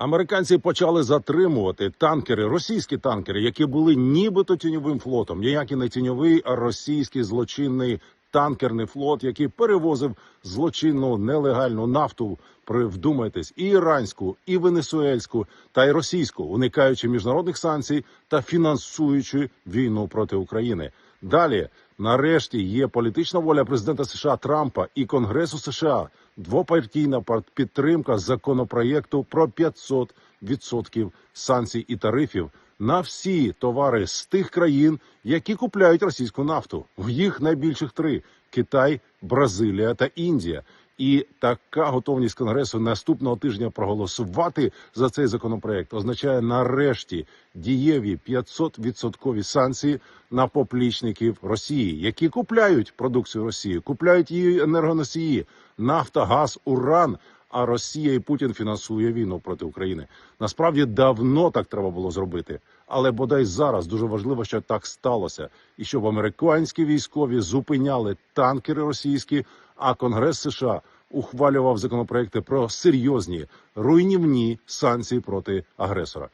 Американці почали затримувати танкери, російські танкери, які були нібито тіньовим флотом, ніякий не тіньовий, а російський злочинний танкерний флот, який перевозив злочинну нелегальну нафту. При вдумайтесь, і іранську, і венесуельську, та й російську, уникаючи міжнародних санкцій та фінансуючи війну проти України. Далі, нарешті, є політична воля президента США Трампа і Конгресу США. Двопартійна пар- підтримка законопроєкту про 500% санкцій і тарифів на всі товари з тих країн, які купляють російську нафту. В їх найбільших три: Китай, Бразилія та Індія. І така готовність конгресу наступного тижня проголосувати за цей законопроект означає нарешті дієві 500-відсоткові санкції на поплічників Росії, які купляють продукцію Росії, купляють її енергоносії, нафта, газ, уран. А Росія і Путін фінансує війну проти України. Насправді давно так треба було зробити, але бодай зараз дуже важливо, що так сталося, і щоб американські військові зупиняли танкери російські, а Конгрес США ухвалював законопроекти про серйозні руйнівні санкції проти агресора.